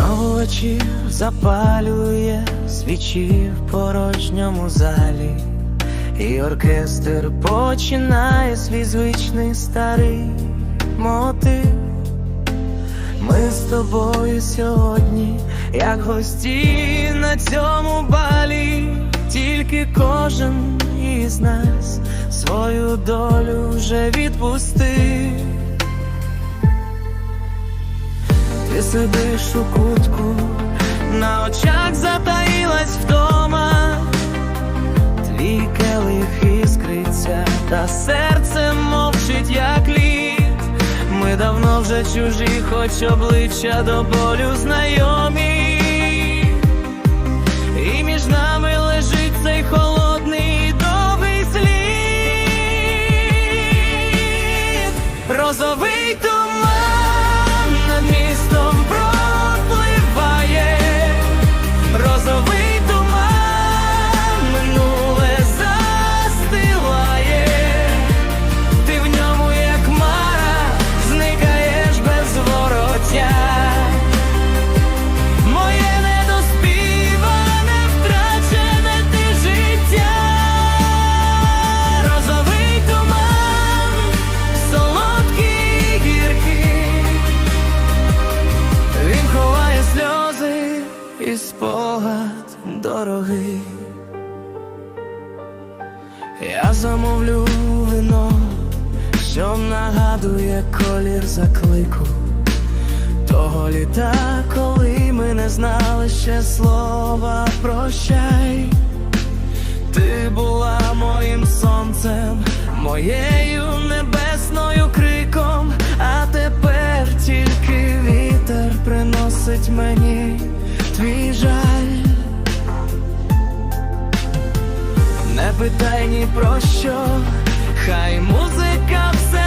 очі запалює свічі в порожньому залі, і оркестр починає свій звичний старий мотив. Ми з тобою сьогодні, як гості на цьому балі, тільки кожен із нас свою долю вже відпустив. Сидиш у кутку, на очах затаїлась вдома, твій келих іскриться, та серце мовчить, як лід. Ми давно вже чужі, хоч обличчя до болю знайомі. Дорогий. Я замовлю вино, що нагадує колір заклику того літа, коли ми не знали ще слова прощай. Ти була моїм сонцем, моєю небесною криком, а тепер тільки вітер приносить мені питай ні про що, хай музика все.